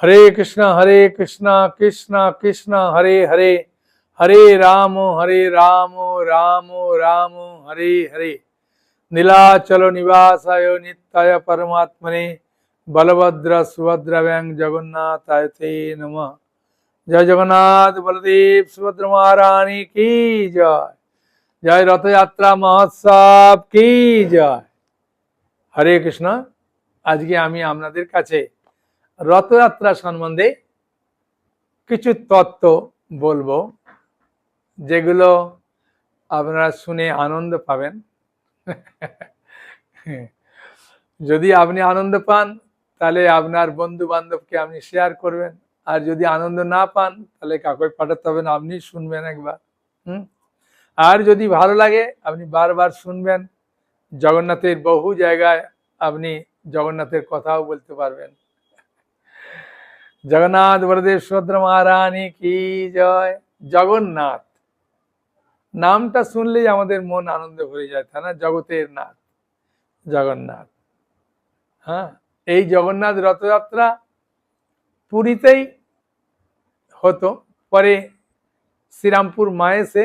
হরে কৃষ্ণ হরে কৃষ্ণ কৃষ্ণ কৃষ্ণ হরে হরে হরে রাম হরে রাম রাম রাম হরে হরে নীলাচল নিবাসায় নিত্যায় পরমাত্মনে বলভদ্র সুভদ্র ব্যাং জগন্নাথায় তে নম জয় জগন্নাথ বলদেব সুভদ্র মহারানী কি জয় জয় রথযাত্রা মহোৎসব কি জয় হরে কৃষ্ণ আজকে আমি আপনাদের কাছে রথযাত্রা সম্বন্ধে কিছু তত্ত্ব বলব, যেগুলো আপনারা শুনে আনন্দ পাবেন। যদি আপনি আনন্দ পান, তাহলে আপনার বন্ধু বান্ধবকে আপনি শেয়ার করবেন। আর যদি আনন্দ না পান, তাহলে কাকই পাঠাতে হবে না আপনি শুনবেন একবার। হুম? আর যদি ভালো লাগে, আপনি বারবার শুনবেন। জগন্নাথের বহু জায়গায় আপনি জগন্নাথের কথাও বলতে পারবেন। জগন্নাথ সুভদ্র মহারানী কি জয়? জগন্নাথ। নামটা শুনলেই আমাদের মন আনন্দে ভরে যায়, তাই না? জগতের নাথ, জগন্নাথ। হ্যাঁ এই জগন্নাথ রথযাত্রা পুরীতেই হতো, পরে শ্রীরামপুর মায়েসে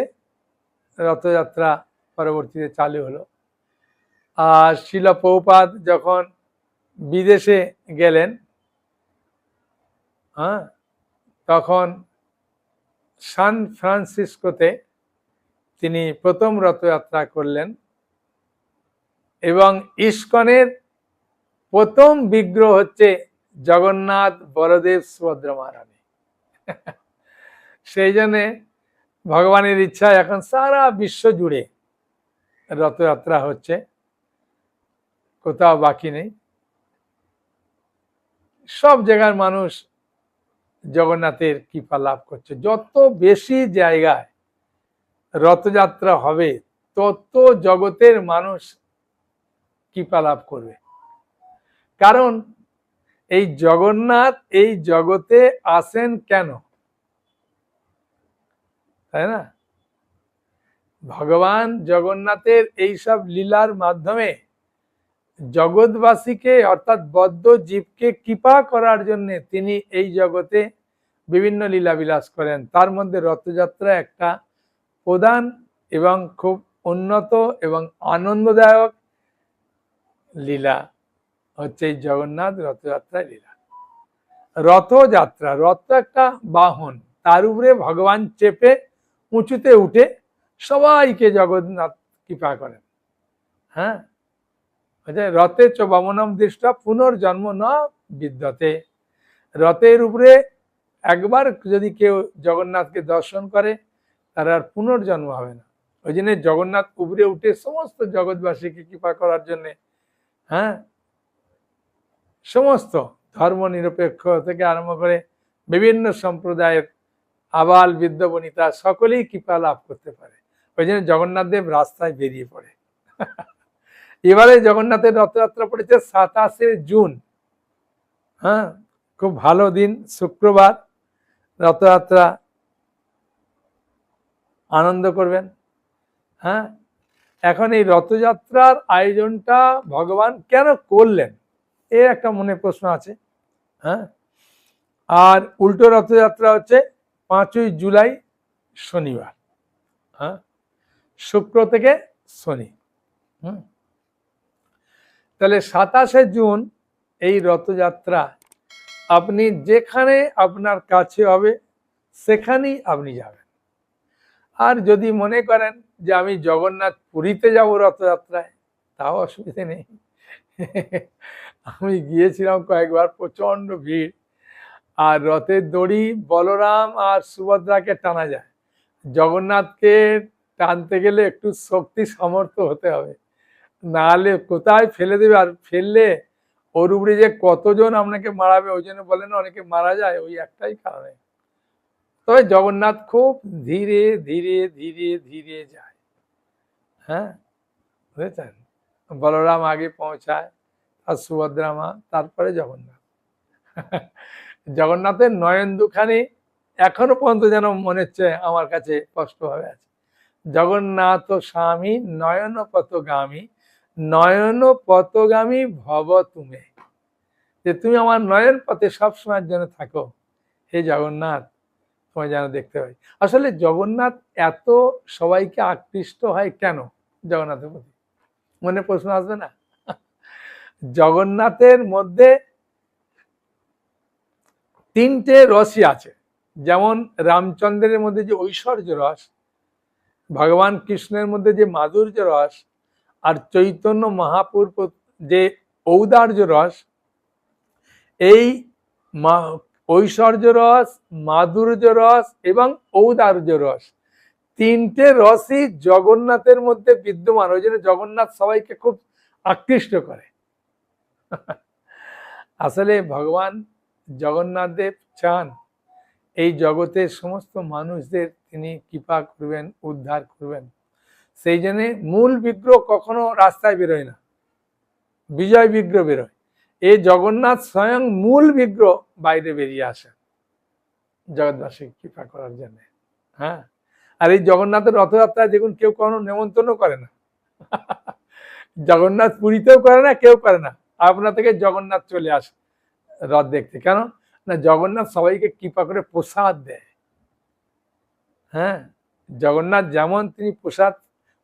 রথযাত্রা পরবর্তীতে চালু হলো। আর শিল পৌপাত যখন বিদেশে গেলেন হ্যাঁ? তখন সান ফ্রান্সিসকোতে তিনি প্রথম রথযাত্রা করলেন এবং ইস্কনের প্রথম বিগ্রহ হচ্ছে জগন্নাথ বলদেব সুভদ্র মহারানী। সেই জন্যে ভগবানের ইচ্ছা এখন সারা বিশ্ব জুড়ে রথযাত্রা হচ্ছে, কোথাও বাকি নেই। সব জায়গার মানুষ জগন্নাথের কৃপা লাভ করছে। যত বেশি জায়গায় রথযাত্রা হবে, তত জগতের মানুষ কৃপা লাভ করবে। কারণ এই জগন্নাথ এই জগতে আসেন কেন? তাই না? ভগবান জগন্নাথের এই সব লীলার মাধ্যমে জগৎবাসীকে, অর্থাৎ বদ্ধ জীবকে কৃপা করার জন্য তিনি এই জগতে বিভিন্ন লীলা বিলাস করেন। তার মধ্যে রথযাত্রা একটা প্রধান এবং খুব উন্নত এবং আনন্দদায়ক লীলা হচ্ছে এই জগন্নাথ রথযাত্রা লীলা। রথযাত্রা, রথ একটা বাহন। তার উপরে ভগবান চেপে উঁচুতে উঠে সবাইকে জগন্নাথ কৃপা করেন। হ্যাঁ? রথে চ বামনম দৃষ্টা পুনর্জন্ম ন বিদ্যতে। রথের উপরে একবার যদি কেউ জগন্নাথকে দর্শন করে, তার আর পুনর্জন্ম হবে না। ওই জন্য জগন্নাথ উপরে উঠে সমস্ত জগৎবাসীকে কৃপা করার জন্যে হ্যাঁ সমস্ত ধর্ম নিরপেক্ষ থেকে আরম্ভ করে বিভিন্ন সম্প্রদায়ের আবাল বৃদ্ধ বনিতা সকলেই কৃপা লাভ করতে পারে। ওই জন্য জগন্নাথ দেব রাস্তায় বেরিয়ে পড়ে। এবারে জগন্নাথের রথযাত্রা পড়েছে সাতাশে জুন। হ্যাঁ খুব ভালো দিন, শুক্রবার। রথযাত্রা আনন্দ করবেন। হ্যাঁ এখন এই রথযাত্রার আয়োজনটা ভগবান কেন করলেন? এর একটা মনে প্রশ্ন আছে। হ্যাঁ আর উল্টো রথযাত্রা হচ্ছে পাঁচই জুলাই, শনিবার। হ্যাঁ শুক্র থেকে শনি। হুম তাহলে সাতাশে জুন এই রথযাত্রা আপনি যেখানে আপনার কাছে হবে, সেখানেই আপনি যাবেন। আর যদি মনে করেন যে আমি জগন্নাথ পুরীতে যাব রথযাত্রায়, তাও অসুবিধে নেই। আমি গিয়েছিলাম কয়েকবার, প্রচণ্ড ভিড়। আর রথের দড়ি বলরাম আর সুভদ্রাকে টানা যায়। জগন্নাথকে টানতে গেলে একটু শক্তি সামর্থ্য হতে হবে। নাহলে কোথায় ফেলে দেবে? আর ফেললে ওর উপরে যে কতজন আপনাকে মারাবে, ওই জন্য বলেন অনেকে মারা যায়, ওই একটাই কারণে। তবে জগন্নাথ খুব ধীরে ধীরে ধীরে ধীরে যায়। হ্যাঁ? বুঝেছেন? বলরাম আগে পৌঁছায় আর সুভদ্রা মা তারপরে জগন্নাথ। জগন্নাথের নয়ন দুখানি এখনও পর্যন্ত যেন মনে হচ্ছে, আমার কাছে স্পষ্টভাবে আছে। জগন্নাথ স্বামী নয়ন পথগামী নয়ন পথগামী ভব তুমে। যে তুমি আমার নয়ন পথে সবসময়ের জন্য থাকো। হে জগন্নাথ, তোমায় যেন দেখতে পাই। আসলে জগন্নাথ এত সবাইকে আকৃষ্ট হয় কেন জগন্নাথের প্রতি? মনে প্রশ্ন আসবে না? জগন্নাথের মধ্যে তিনটে রসই আছে। যেমন রামচন্দ্রের মধ্যে যে ঐশ্বর্য রস, ভগবান কৃষ্ণের মধ্যে যে মাধুর্য রস আর চৈতন্য মহাপুর যে ঔদার্য রস, এই ঐশ্বর্য রস, মাধুর্য রস এবং ঔদার্য রস, তিনটে রসই জগন্নাথের মধ্যে বিদ্যমান। ওই জন্য জগন্নাথ সবাইকে খুব আকৃষ্ট করে। আসলে ভগবান জগন্নাথ দেব চান এই জগতের সমস্ত মানুষদের তিনি কৃপা করবেন, উদ্ধার করবেন। সেই জন্যে মূল বিগ্রহ কখনো রাস্তায় বেরোয় না। বিজয় বিগ্রহ বেরোয়। এই জগন্নাথ স্বয়ং মূল বিগ্রহ বাইরে বেরিয়ে আসেন জগৎবাসী কৃপা করার জন্য হ্যাঁ? আর এই জগন্নাথের রথযাত্রায় দেখুন কেউ কোনো নেমন্তন্ন করে না। জগন্নাথ পুরীতেও করে না, কেউ করে না। আপনা থেকে জগন্নাথ চলে আসে রথ দেখতে। কেন? না, জগন্নাথ সবাইকে কৃপা করে প্রসাদ দেয়। হ্যাঁ? জগন্নাথ যেমন তিনি প্রসাদ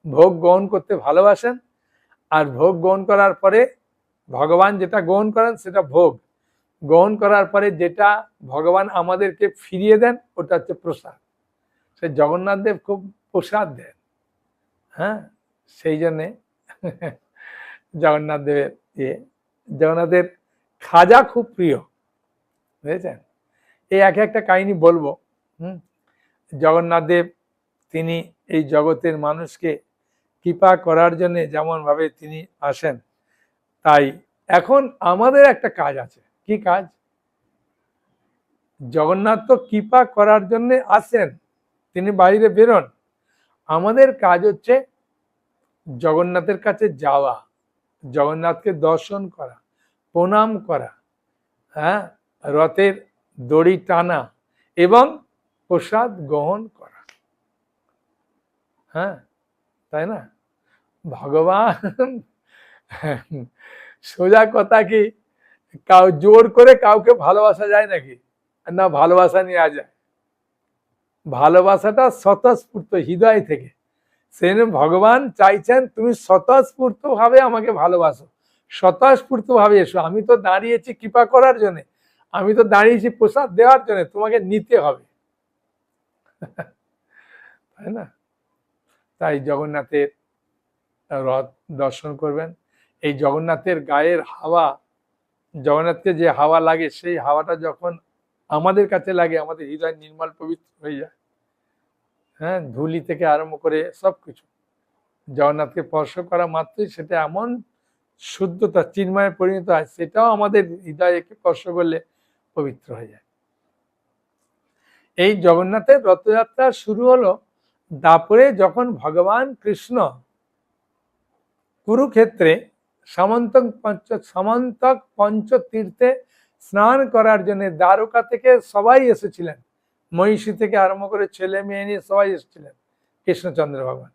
ভোগ গ্রহণ করতে ভালোবাসেন আর ভোগ গ্রহণ করার পরে ভগবান যেটা গ্রহণ করেন সেটা ভোগ। গ্রহণ করার পরে যেটা ভগবান আমাদেরকে ফিরিয়ে দেন ওটা হচ্ছে প্রসাদ। সে জগন্নাথ দেব খুব প্রসাদ দেন হ্যাঁ? সেই জন্যে জগন্নাথ দেবের ইয়ে জগন্নাথের খাজা খুব প্রিয়, বুঝেছেন? এই এক একটা কাহিনী বলব, হুম? জগন্নাথ দেব তিনি এই জগতের মানুষকে কৃপা করার জন্য যেমনভাবে তিনি আসেন, তাই এখন আমাদের একটা কাজ আছে। কি কাজ? জগন্নাথ তো কৃপা করার জন্য আসেন, তিনি বাইরে বেরোন। আমাদের কাজ হচ্ছে জগন্নাথের কাছে যাওয়া, জগন্নাথকে দর্শন করা, প্রণাম করা হ্যাঁ রথের দড়ি টানা এবং প্রসাদ গ্রহণ করা। হ্যাঁ তাই না? ভগবান, সোজা কথা কি? কাউ জোর করে কাউকে ভালোবাসা যায় নাকি? না, ভালোবাসা নেওয়া যায় ভালোবাসাটা স্বতঃস্ফূর্ত, হৃদয় থেকে। সেই ভগবান চাইছেন তুমি স্বতঃস্ফূর্ত ভাবে আমাকে ভালোবাসো। স্বতঃস্ফূর্ত ভাবে এসো। আমি তো দাঁড়িয়েছি কৃপা করার জন্য। আমি তো দাঁড়িয়েছি প্রসাদ দেওয়ার জন্য। তোমাকে নিতে হবে। তাই না? তাই জগন্নাথের রথ দর্শন করবেন। এই জগন্নাথের গায়ের হাওয়া, জগন্নাথকে যে হাওয়া লাগে, সেই হাওয়াটা যখন আমাদের কাছে লাগে, আমাদের হৃদয় নির্মল, পবিত্র হয়ে যায়। হ্যাঁ ধুলি থেকে আরম্ভ করে সব কিছু জগন্নাথকে স্পর্শ করা মাত্রই সেটা এমন শুদ্ধতা, চিন্ময়ে পরিণত হয়, সেটাও আমাদের হৃদয়কে স্পর্শ করলে পবিত্র হয়ে যায়। এই জগন্নাথের রথযাত্রা শুরু হলো দাপরে যখন ভগবান কৃষ্ণ কুরুক্ষেত্রে সামন্তক পঞ্চ, সামন্তক পঞ্চতীর্থে স্নান করার জন্য দ্বারকা থেকে সবাই এসেছিলেন। মহিষী থেকে আরম্ভ করে ছেলে মেয়ে নিয়ে সবাই এসেছিলেন কৃষ্ণচন্দ্র ভগবান।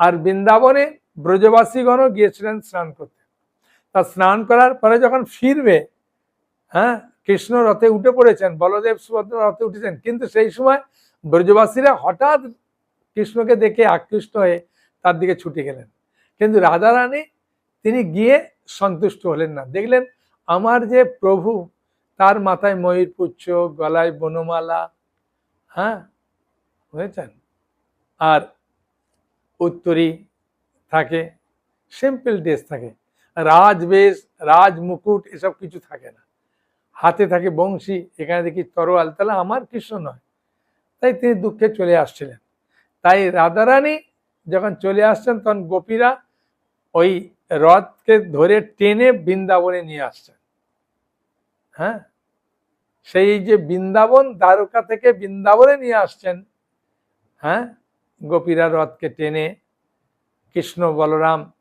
আর বৃন্দাবনে ব্রজবাসীগণও গিয়েছিলেন স্নান করতে। তা স্নান করার পরে যখন ফিরবে হ্যাঁ কৃষ্ণ রথে উঠে পড়েছেন, বলদেব সুভদ্র রথে উঠেছেন, কিন্তু সেই সময় ব্রজবাসীরা হঠাৎ কৃষ্ণকে দেখে আকৃষ্ট হয়ে তার দিকে ছুটে গেলেন। কিন্তু রাধারানী তিনি গিয়ে সন্তুষ্ট হলেন না। দেখলেন, আমার যে প্রভু, তার মাথায় ময়ূরপুচ্ছ গলায় বনমালা। হ্যাঁ বুঝেছেন আর উত্তরী থাকে, সিম্পল ড্রেস থাকে। রাজবেশ রাজ মুকুট এসব কিছু থাকে না। হাতে থাকে বংশী, এখানে দেখি তরোয়াল। তাহলে আমার কৃষ্ণ নয়। তাই তিনি দুঃখে চলে আসছিলেন। তাই রাধারানী যখন চলে আসছেন, তখন গোপীরা ওই রথকে ধরে টেনে বৃন্দাবনে নিয়ে আসছেন। হ্যাঁ? সেই যে বৃন্দাবন দ্বারকা থেকে বৃন্দাবনে নিয়ে আসছেন হ্যাঁ? গোপীরা রথকে টেনে কৃষ্ণ বলরাম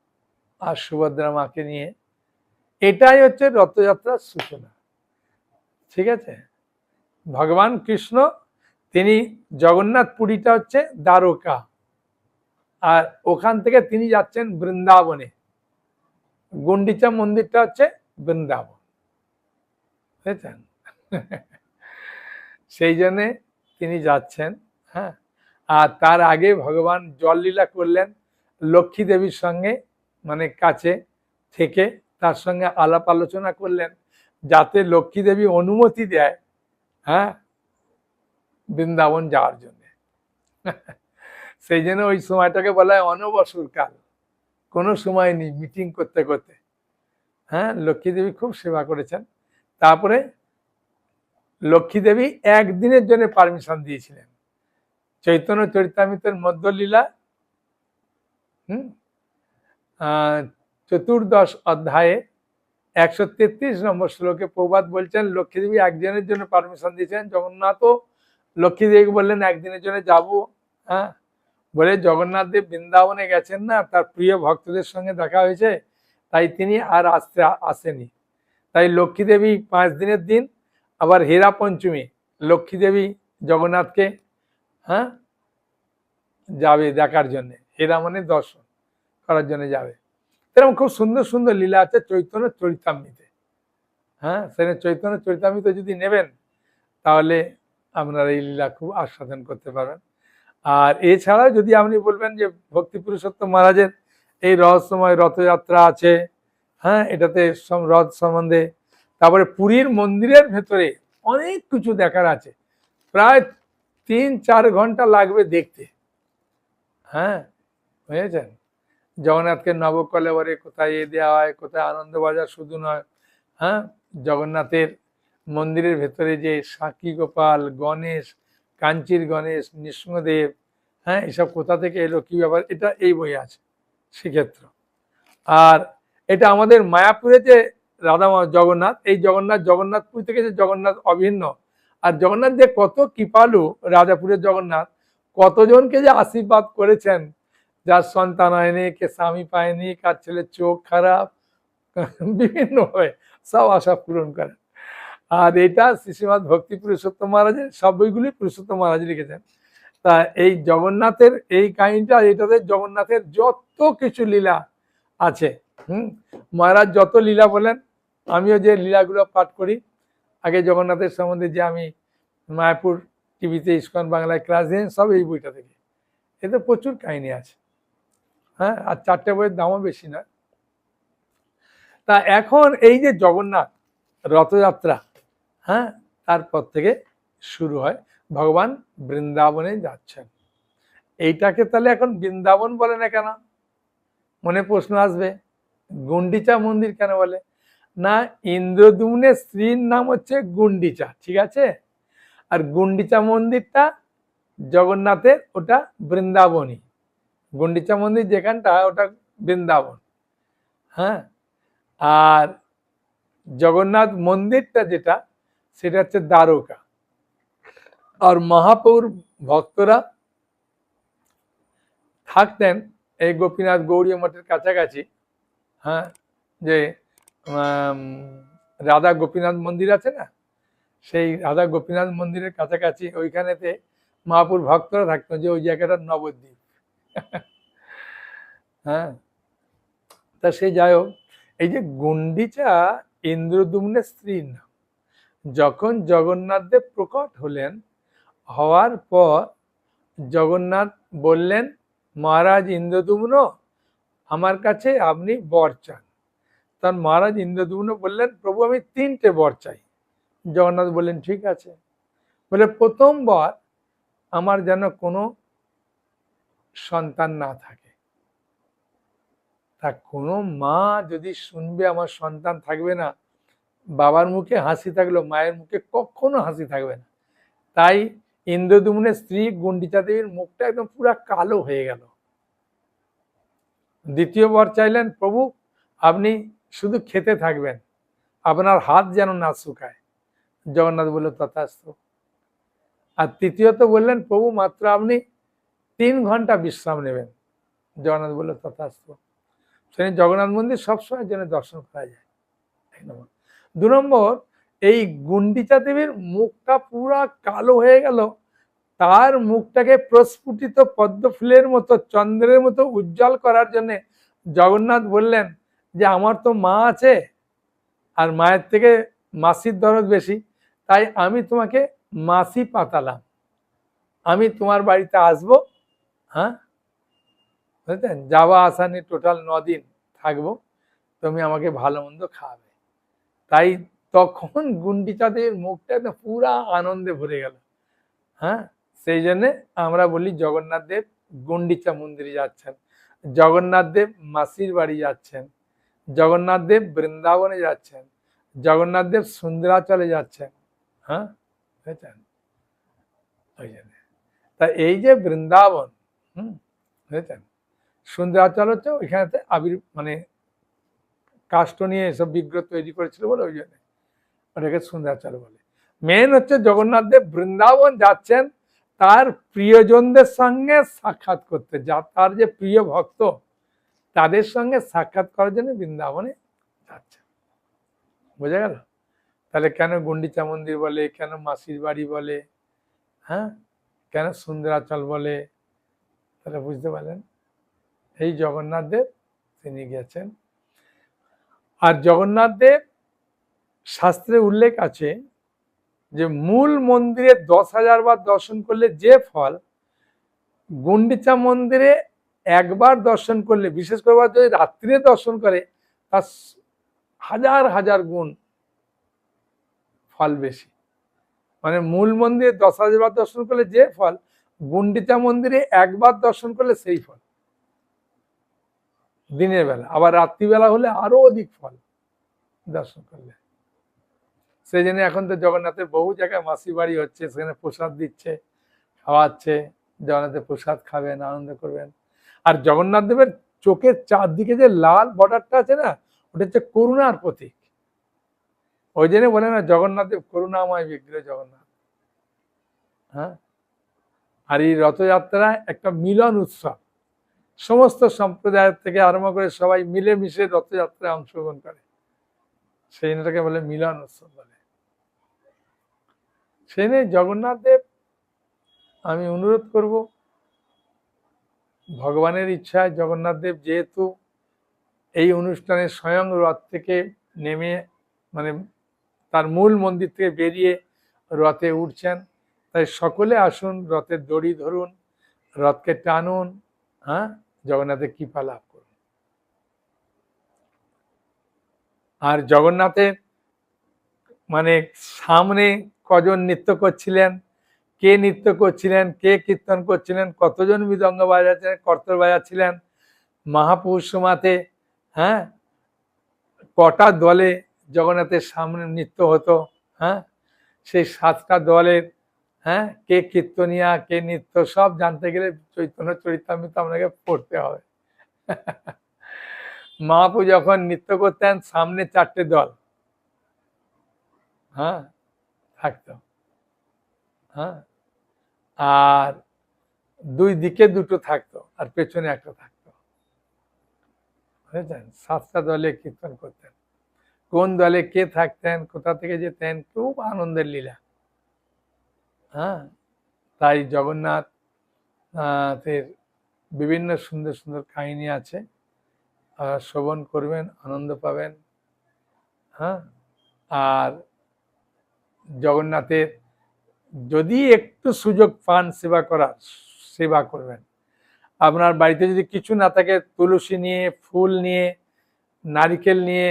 আর সুভদ্রা মাকে নিয়ে। এটাই হচ্ছে রথযাত্রার সূচনা। ঠিক আছে? ভগবান কৃষ্ণ তিনি জগন্নাথ পুরীটা হচ্ছে দ্বারকা। আর ওখান থেকে তিনি যাচ্ছেন বৃন্দাবনে। গুন্ডিচা মন্দিরটা হচ্ছে বৃন্দাবন। বুঝেছেন? সেই জন্যে তিনি যাচ্ছেন হ্যাঁ। আর তার আগে ভগবান জললীলা করলেন লক্ষ্মী দেবীর সঙ্গে মানে কাছে থেকে তার সঙ্গে আলাপ আলোচনা করলেন, যাতে লক্ষ্মী দেবী অনুমতি দেয় হ্যাঁ। বৃন্দাবন যাওয়ার জন্য। সেই জন্য ওই সময়টাকে বলা হয় অনবসর কাল কোনো সময় নেই মিটিং করতে করতে। হ্যাঁ লক্ষ্মী দেবী খুব সেবা করেছেন। তারপরে লক্ষ্মী দেবী একদিনের জন্য পারমিশন দিয়েছিলেন। চৈতন্য চরিতামিতের মধ্যলীলা, হুম চতুর্দশ অধ্যায়ে একশো তেত্রিশ নম্বর শ্লোকে প্রবাদ বলছেন, লক্ষ্মী দেবী একদিনের জন্য পারমিশন দিয়েছেন জগন্নাথও লক্ষ্মী দেবীকে বললেন, একদিনের জন্য যাব। হ্যাঁ? বলে জগন্নাথ দেব বৃন্দাবনে গেছেন না, তার প্রিয় ভক্তদের সঙ্গে দেখা হয়েছে, তাই তিনি আর আসতে আসেনি তাই লক্ষ্মী দেবী পাঁচ দিনের দিন, আবার হীরা পঞ্চমী, লক্ষ্মী দেবী জগন্নাথকে হ্যাঁ যাবে দেখার জন্যে, হীরা মানে দর্শন করার জন্য যাবে। এরকম খুব সুন্দর সুন্দর লীলা আছে চৈতন্য চরিতামৃতে। হ্যাঁ সেখানে চৈতন্য চরিতামৃত যদি নেবেন, তাহলে আপনারা এই লীলা খুব আস্বাদন করতে পারবেন আর এছাড়াও যদি আপনি বলবেন যে ভক্তি পুরুষোত্তম মহারাজের এই রহস্যময় রথযাত্রা আছে হ্যাঁ এটাতে রথ সম্বন্ধে, তারপরে পুরীর মন্দিরের ভেতরে অনেক কিছু দেখার আছে। প্রায় তিন চার ঘণ্টা লাগবে দেখতে। হ্যাঁ বুঝেছেন? জগন্নাথকে নবকলেবরে কোথায় এ দেওয়া হয়, কোথায় আনন্দবাজার শুধু নয় হ্যাঁ জগন্নাথের মন্দিরের ভেতরে যে সাক্ষী গোপাল, গণেশ, কাঞ্চির গণেশ, নৃসিংহদেব হ্যাঁ এসব কোথা থেকে এলো, কী ব্যাপার, এটা এই বই আছে সেক্ষেত্র। আর এটা আমাদের মায়াপুরে যে রাধা জগন্নাথ, এই জগন্নাথ, জগন্নাথপুর থেকে যে জগন্নাথ অভিন্ন, আর জগন্নাথ যে কত কৃপালু রাজাপুরের জগন্নাথ, কতজনকে যে আশীর্বাদ করেছেন, যার সন্তান হয়নি, কে স্বামী পায়নি, কার ছেলের চোখ খারাপ বিভিন্নভাবে সব আশা পূরণ করেন। আর এটা শ্রীশ্রীমাদ ভক্তি পুরুষোত্তম মহারাজের, সব বইগুলি পুরুষোত্তম মহারাজ লিখেছেন। তা এই জগন্নাথের এই কাহিনীটা, এটাতে জগন্নাথের যত কিছু লীলা আছে, হুম? মহারাজ যত লীলা বলেন, আমিও যে লীলাগুলো পাঠ করি, আগে জগন্নাথের সম্বন্ধে যে আমি মায়াপুর টিভিতে ইস্কন বাংলায় ক্লাস দিন সব এই বইটা থেকে। এতে প্রচুর কাহিনী আছে। হ্যাঁ আর চারটে বইয়ের দামও বেশি না তা এখন এই যে জগন্নাথ রথযাত্রা হ্যাঁ? তারপর থেকে শুরু হয়। ভগবান বৃন্দাবনে যাচ্ছেন। এইটাকে তাহলে এখন বৃন্দাবন বলে না কেন? মনে প্রশ্ন আসবে। গুন্ডিচা মন্দির কেন বলে? না ইন্দ্রদুম্নের স্ত্রীর নাম হচ্ছে গুন্ডিচা, ঠিক আছে? আর গুন্ডিচা মন্দিরটা জগন্নাথের, ওটা বৃন্দাবনই। গুন্ডিচা মন্দির যেখানটা ওটা বৃন্দাবন। হ্যাঁ? আর জগন্নাথ মন্দিরটা যেটা সেটা হচ্ছে দ্বারকা। আর মহাপৌর ভক্তরা থাকতেন এই গোপীনাথ গৌরী মঠের কাছাকাছি হ্যাঁ যে রাধা গোপীনাথ মন্দির আছে না? সেই রাধা গোপীনাথ মন্দিরের কাছাকাছি ওইখানেতে মহাপুর ভক্তরা থাকতো যে ওই জায়গাটা নবদ্বীপ। হ্যাঁ তা সে যাই হোক, এই যে গুন্ডিচা ইন্দ্রদুম্নের স্ত্রীর নাম। যখন জগন্নাথদেব প্রকট হলেন, হওয়ার পর জগন্নাথ বললেন, মহারাজ ইন্দ্রদুম্ন আমার কাছে আপনি বর চান। তখন মহারাজ ইন্দ্রদুম্ন বললেন, প্রভু, আমি তিনটে বর চাই। জগন্নাথ বললেন, ঠিক আছে। বলে প্রথমবার আমার যেন কোনো সন্তান না থাকে। তা কোনো মা যদি শুনবে আমার সন্তান থাকবে না বাবার মুখে হাসি থাকল মায়ের মুখে কখনো হাসি থাকবে না। তাই ইন্দ্রদুম্নের স্ত্রী গুন্ডিচা দেবীর মুখটা একদম পুরা কালো হয়ে গেল। দ্বিতীয় বর চাইলেন, প্রভু, আপনি শুধু খেতে থাকবেন, আপনার হাত যেন না শুকায়। জগন্নাথ বলল, তথাস্থ। আর তৃতীয়ত বললেন, প্রভু, মাত্র আপনি তিন ঘণ্টা বিশ্রাম নেবেন। জগন্নাথ বলল, তথাস্থ। সেখানে জগন্নাথ মন্দির সবসময় যেন দর্শন করা যায়। এক নম্বর। দু নম্বর, এই গুন্ডিচা দেবীর মুখটা পুরা কালো হয়ে গেল। তার মুখটাকে প্রস্ফুটিত পদ্ম ফুলের মতো, চন্দ্রের মতো উজ্জ্বল করার জন্য জগন্নাথ বললেন যে, আমার তো মা আছে আর মায়ের থেকে মাসির দরদ বেশি, তাই আমি তোমাকে মাসি পাতালাম। আমি তোমার বাড়িতে আসব হ্যাঁ? বুঝলেন যাওয়া আসা নিয়ে টোটাল দিন থাকব, তুমি আমাকে ভালো মন্দ খাওয়াবে। তাই তখন গুন্ডিচাঁদের মুখটা একদম পুরা আনন্দে ভরে গেল। হ্যাঁ? সেই জন্যে আমরা বলি জগন্নাথ দেব গুন্ডিচা মন্দিরে যাচ্ছেন। জগন্নাথ দেব মাসির বাড়ি যাচ্ছেন। জগন্নাথ দেব বৃন্দাবনে যাচ্ছেন। জগন্নাথ দেব সুন্দরাচলে যাচ্ছেন। হ্যাঁ? বুঝেছেন? ওই জন্য। তা এই যে বৃন্দাবন, হুম? বুঝেছেন? সুন্দরাচল হচ্ছে ওইখানেতে আবির মানে কাষ্ট নিয়ে এসব বিগ্রহ তৈরি করেছিল বলে ওই জন্য ওটাকে সুন্দরাচল বলে। মেন হচ্ছে জগন্নাথ দেব বৃন্দাবন যাচ্ছেন তার প্রিয়জনদের সঙ্গে সাক্ষাৎ করতে। যা তার যে প্রিয় ভক্ত, তাদের সঙ্গে সাক্ষাৎ করার জন্য বৃন্দাবনে যাচ্ছেন। বোঝা গেল? তাহলে কেন গুন্ডিচা মন্দির বলে, কেন মাসির বাড়ি বলে হ্যাঁ? কেন সুন্দরাচল বলে? তাহলে বুঝতে পারলেন? এই জগন্নাথ দেব তিনি গেছেন আর জগন্নাথ দেব শাস্ত্রে উল্লেখ আছে যে মূল মন্দিরে দশ হাজার বার দর্শন করলে যে ফল, গুন্ডিচা মন্দিরে একবার দর্শন করলে, বিশেষ করে যদি রাত্রিরে দর্শন করে, তার হাজার হাজার গুণ ফল বেশি। মানে মূল মন্দিরে দশ হাজার বার দর্শন করলে যে ফল, গুন্ডিচা মন্দিরে একবার দর্শন করলে সেই ফল। দিনের বেলা। আবার রাত্রিবেলা হলে আরও অধিক ফল দর্শন করলে সেই জন্য এখন তো জগন্নাথের বহু জায়গায় মাসি বাড়ি হচ্ছে, সেখানে প্রসাদ দিচ্ছে, খাওয়াচ্ছে, জগন্নাথের প্রসাদ খাবেন, আনন্দ করবেন। আর জগন্নাথ দেবের চোখের চারদিকে যে লাল বর্ডারটা আছে না, ওটা হচ্ছে করুণার প্রতীক। ওই জন্য বলে না, জগন্নাথ দেব করুণাময় বিগ্রহ জগন্নাথ। হ্যাঁ? আর এই রথযাত্রা একটা মিলন উৎসব। সমস্ত সম্প্রদায়ের থেকে আরম্ভ করে সবাই মিলেমিশে রথযাত্রায় অংশগ্রহণ করে। সেই দিনটাকে বলে মিলন উৎসব বলে। সেই নিয়ে জগন্নাথ দেব, আমি অনুরোধ করব, ভগবানের ইচ্ছায় জগন্নাথ দেব যেহেতু এই অনুষ্ঠানে স্বয়ং রথ থেকে নেমে মানে তার মূল মন্দির থেকে বেরিয়ে রথে উঠছেন। তাই সকলে আসুন, রথের দড়ি ধরুন, রথকে টানুন হ্যাঁ? জগন্নাথের কৃপা লাভ করুন। আর জগন্নাথের মানে সামনে কজন নৃত্য করছিলেন, কে নৃত্য করছিলেন, কে কীর্তন করছিলেন, কতজন মৃদঙ্গ বাজাচ্ছিলেন কর্তর বাজাচ্ছিলেন, মহাপুরুষ সমাতে হ্যাঁ? কটা দলে জগন্নাথের সামনে নৃত্য হতো হ্যাঁ? সেই সাতটা দলের হ্যাঁ? কে কীর্তনিয়া, কে নৃত্য, সব জানতে গেলে চৈতন্য চরিতামৃত আপনাকে পড়তে হবে। মহাপু যখন নৃত্য করতেন, সামনে চারটে দল। হ্যাঁ? থাকতো। হ্যাঁ? আর দুই দিকে দুটো থাকতো, আর পেছনে একটা থাকতো। বুঝেছেন? সাতটা দলে কীর্তন করতেন। কোন দলে কে থাকতেন, কোথা থেকে যেতেন, খুব আনন্দের লীলা। হ্যাঁ? তাই জগন্নাথ এর বিভিন্ন সুন্দর সুন্দর কাহিনী আছে। শ্রবণ করবেন, আনন্দ পাবেন হ্যাঁ? আর জগন্নাথের যদি একটু সুযোগ পান সেবা করার, সেবা করবেন। আপনার বাড়িতে যদি কিছু না থাকে, তুলসী নিয়ে, ফুল নিয়ে, নারিকেল নিয়ে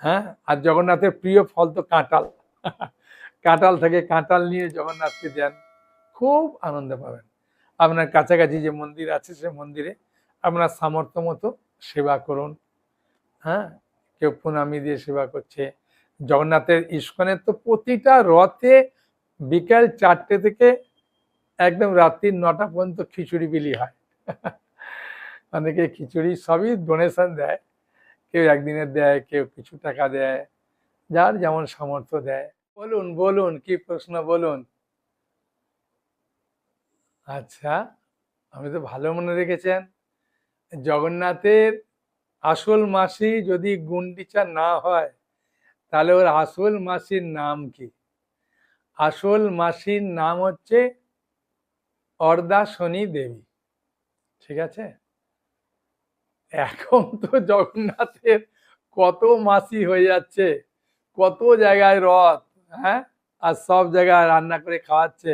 হ্যাঁ? আর জগন্নাথের প্রিয় ফল তো কাঁঠাল। কাঁঠাল থেকে কাঁটাল নিয়ে জগন্নাথকে দেন, খুব আনন্দ পাবেন। আপনার কাছাকাছি যে মন্দির আছে সে মন্দিরে আপনার সামর্থ্য মতো সেবা করুন। হ্যাঁ কেউ প্রণামী দিয়ে সেবা করছে। জগন্নাথের ইস্কনের তো প্রতিটা রথে বিকাল চারটে থেকে একদম রাত্রি নটা পর্যন্ত খিচুড়ি বিলি হয়। অনেকে খিচুড়ি সবই ডোনেশন দেয়। কেউ একদিনের দেয়, কেউ কিছু টাকা দেয়। যার যেমন সামর্থ্য দেয়। বলুন বলুন, কি প্রশ্ন বলুন? আচ্ছা আমি তো ভালো মনে রেখেছেন। জগন্নাথের আসল মাসি যদি গুন্ডিচা না হয়, তাহলে ওর আসল মাসির নাম কি? আসল মাসির নাম হচ্ছে অর্দাশনী দেবী। ঠিক আছে? এখন তো জগন্নাথের কত মাসি হয়ে যাচ্ছে, কত জায়গায় রথ হ্যাঁ? আর সব জায়গায় রান্না করে খাওয়াচ্ছে,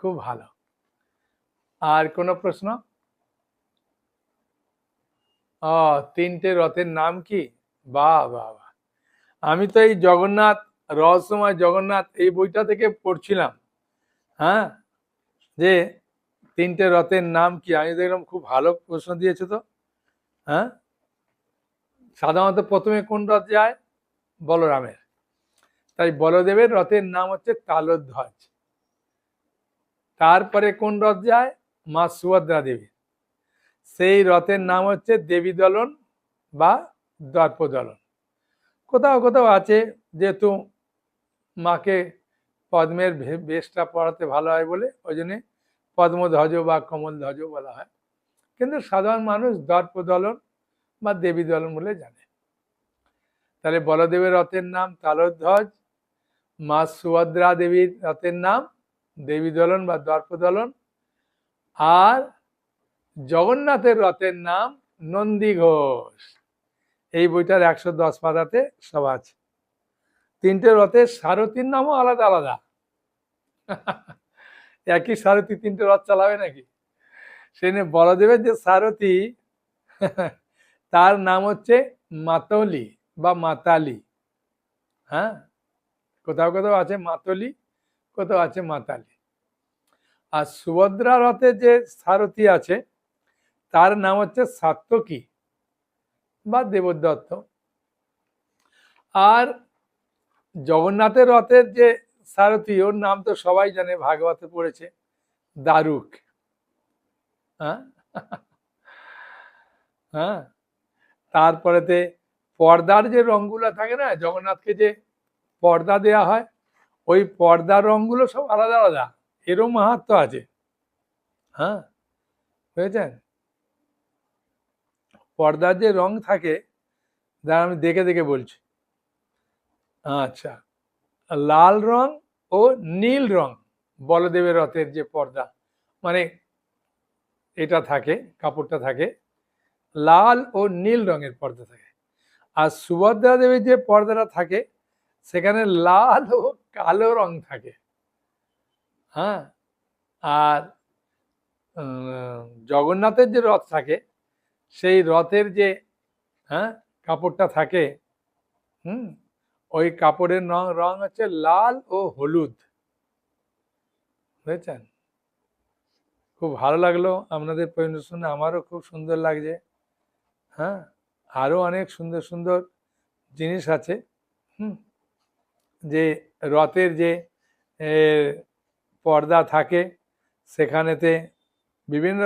খুব ভালো। আর কোনো প্রশ্ন? ও, তিনটে রথের নাম কি? বাহ বাহ আমি তো এই জগন্নাথ, রহস্যময় জগন্নাথ এই বইটা থেকে পড়ছিলাম। হ্যাঁ? যে তিনটে রথের নাম কি? আমি দেখলাম খুব ভালো প্রশ্ন দিয়েছে তো। হ্যাঁ? সাধারণত প্রথমে কোন রথ যায়? বলরামের। তাই বলদেবের রথের নাম হচ্ছে তালধ্বজ। তারপরে কোন রথ যায়? মা সুভদ্রা দেবী সেই রথের নাম হচ্ছে দেবী দলন বা দর্পদলন কোথাও কোথাও আছে যেহেতু মাকে পদ্মের বেশটা পড়াতে ভালো হয় বলে, ওই জন্যে পদ্মধ্বজ বা কমল ধ্বজ বলা হয়। কিন্তু সাধারণ মানুষ দর্পদলন বা দেবী দলন বলে জানে। তাহলে বলদেবের রথের নাম তালধ্বজ মা সুভদ্রা দেবীর রথের নাম, দেবী দলন বা দর্পদলন আর জগন্নাথের রথের নাম নন্দী ঘোষ। এই বইটার একশো দশ পাতাতে সব আছে। তিনটে রথের সারথীর নামও আলাদা আলাদা। একই সারথি তিনটে রথ চালাবে নাকি? সেখানে বলদেবের যে সারথি, তার নাম হচ্ছে মাতলি বা মাতালি। হ্যাঁ? কোথাও কোথাও আছে মাতলি, কোথাও আছে মাতালি। আর সুভদ্রা রথের যে সারথি আছে, তার নাম হচ্ছে সাত্যকী বা দেবদত্ত। আর জগন্নাথের রথের যে সারথি, ওর নাম তো সবাই জানে, ভাগবতে পড়েছে, দারুক। হ্যাঁ? হ্যাঁ? তারপরেতে পর্দার যে রঙগুলো থাকে না, জগন্নাথকে যে পর্দা দেয়া হয়, ওই পর্দার রঙগুলো সব আলাদা আলাদা, এরও মাহাত্ম আছে। হ্যাঁ বুঝেছেন? পর্দার যে রং থাকে যারা আমি দেখে দেখে বলছি। আচ্ছা লাল রং ও নীল রং, বলদেবের রথের যে পর্দা মানে এটা থাকে, কাপড়টা থাকে, লাল ও নীল রঙের পর্দা থাকে। আর সুভদ্রা দেবীর যে পর্দাটা থাকে সেখানে লাল ও কালো রং থাকে। হ্যাঁ? আর জগন্নাথের যে রথ থাকে, সেই রথের যে হ্যাঁ কাপড়টা থাকে, হুম? ওই কাপড়ের রং রং হচ্ছে লাল ও হলুদ। বুঝেছেন? খুব ভালো লাগল আপনাদের পরিণত শুনে, আমারও খুব সুন্দর লাগছে। হ্যাঁ? আরও অনেক সুন্দর সুন্দর জিনিস আছে। হুম? যে রথের যে পর্দা থাকে, সেখানেতে বিভিন্ন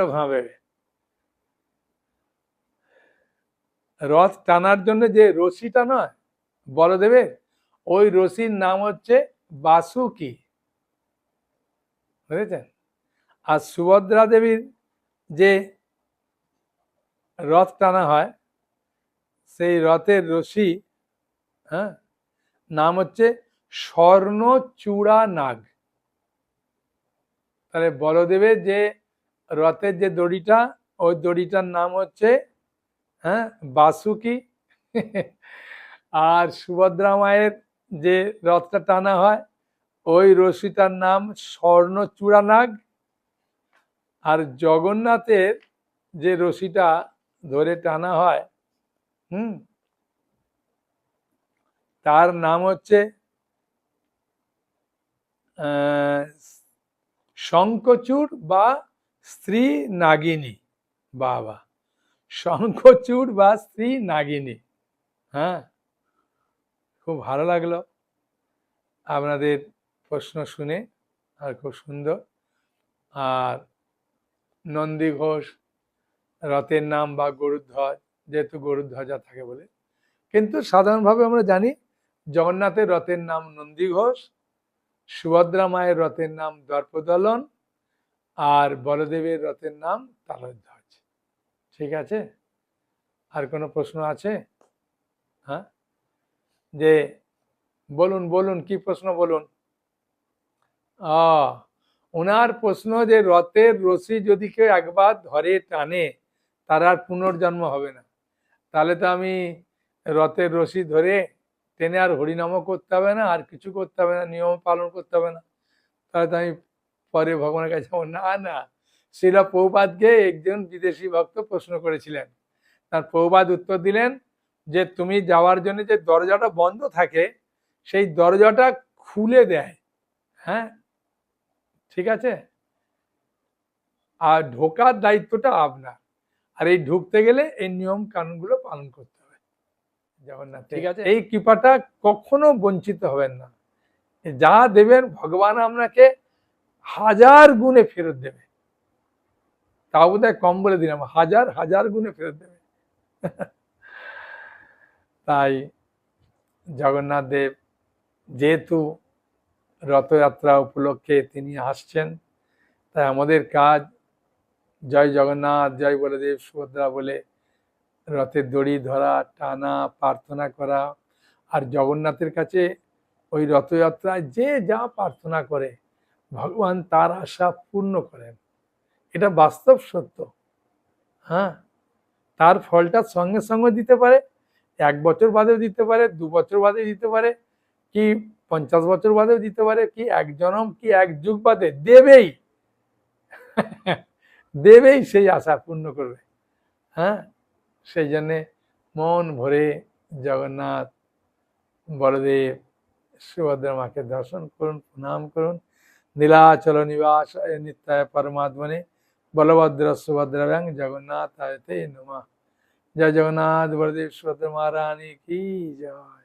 রথ টানার জন্য যে রশিটা নয় বলদেবের ওই রশির নাম হচ্ছে বাসুকি। বুঝেছেন? আর সুভদ্রা দেবীর যে রথ টানা হয়, সেই রথের রশি হ্যাঁ নাম হচ্ছে স্বর্ণ চূড়া নাগ। তাহলে বলদেবের যে রথের যে দড়িটা, ওই দড়িটার নাম হচ্ছে হ্যাঁ বাসুকি। আর সুভদ্রা মায়ের যে রথটা টানা হয়, ওই রশিটার নাম স্বর্ণ চূড়া নাগ। আর জগন্নাথের যে রশিটা ধরে টানা হয়, হুম, তার নাম হচ্ছে আহ, শঙ্খচূড় বা স্ত্রী নাগিনী। বাবা শঙ্খচূড় বা স্ত্রী নাগিনী। হ্যাঁ খুব ভালো লাগল আপনাদের প্রশ্ন শুনে আর খুব সুন্দর। আর নন্দী ঘোষ রথের নাম বা গরুধ্বজ যেহেতু গরুধ্বজা থাকে বলে। কিন্তু সাধারণভাবে আমরা জানি জগন্নাথের রথের নাম নন্দী ঘোষ সুভদ্রা মায়ের রথের নাম দর্পদলন আর বলদেবের রথের নাম তালধ্বজ। ঠিক আছে? আর কোনো প্রশ্ন আছে? হ্যাঁ? যে বলুন বলুন, কি প্রশ্ন বলুন? ওনার প্রশ্ন যে রথের রশি যদি কেউ একবার ধরে টানে, তার আর পুনর্জন্ম হবে না। তাহলে তো আমি রথের রশি ধরে ট্রেনে আর হরিনামও করতে হবে না, আর কিছু করতে হবে না, নিয়ম পালন করতে হবে না। তাহলে তো আমি পরে ভগবানের কাছে যাব। না না, শিলা পৌপাতকে একজন বিদেশি ভক্ত প্রশ্ন করেছিলেন। তার পৌপাত উত্তর দিলেন যে, তুমি যাওয়ার জন্য যে দরজাটা বন্ধ থাকে, সেই দরজাটা খুলে দেয়। হ্যাঁ? ঠিক আছে? আর ঢোকার দায়িত্বটা আপনার। আর এই ঢুকতে গেলে এই নিয়ম কানুনগুলো পালন করতে হবে। জগন্নাথ। ঠিক আছে। এই কৃপাটা কখনো বঞ্চিত হবেন না। যা দেবেন ভগবান আপনাকে হাজার গুণে ফেরত দেবে। তাও বোধ কম বলে দিলাম হাজার হাজার গুণে ফেরত দেবে। তাই জগন্নাথ দেব যেহেতু রথযাত্রা উপলক্ষে তিনি আসছেন তাই আমাদের কাজ জয় জগন্নাথ জয় বলদেব সুভদ্রা বলে রথের দড়ি ধরা, টানা, প্রার্থনা করা আর জগন্নাথের কাছে ওই রথযাত্রায় যে যা প্রার্থনা করে, ভগবান তার আশা পূর্ণ করেন। এটা বাস্তব সত্য। হ্যাঁ? তার ফলটা সঙ্গে সঙ্গে দিতে পারে, এক বছর বাদেও দিতে পারে, দু বছর বাদে দিতে পারে, কি পঞ্চাশ বছর বাদেও দিতে পারে, কি এক জনম, কি এক যুগ বাদে দেবেই। দেবেই সেই আশা পূর্ণ করবে। হ্যাঁ? সেই জন্যে মন ভরে জগন্নাথ, বলদেব, সুভদ্রা মাকে দর্শন করুন, প্রণাম করুন। নীলাচল নিবাস নিত্যায় পরমাত্মনে বলভদ্র সুভদ্রা জগন্নাথ আয়তে নমা। জয় জগন্নাথ, বলদেব, সুভদ্রা মহারানী, কি জয়!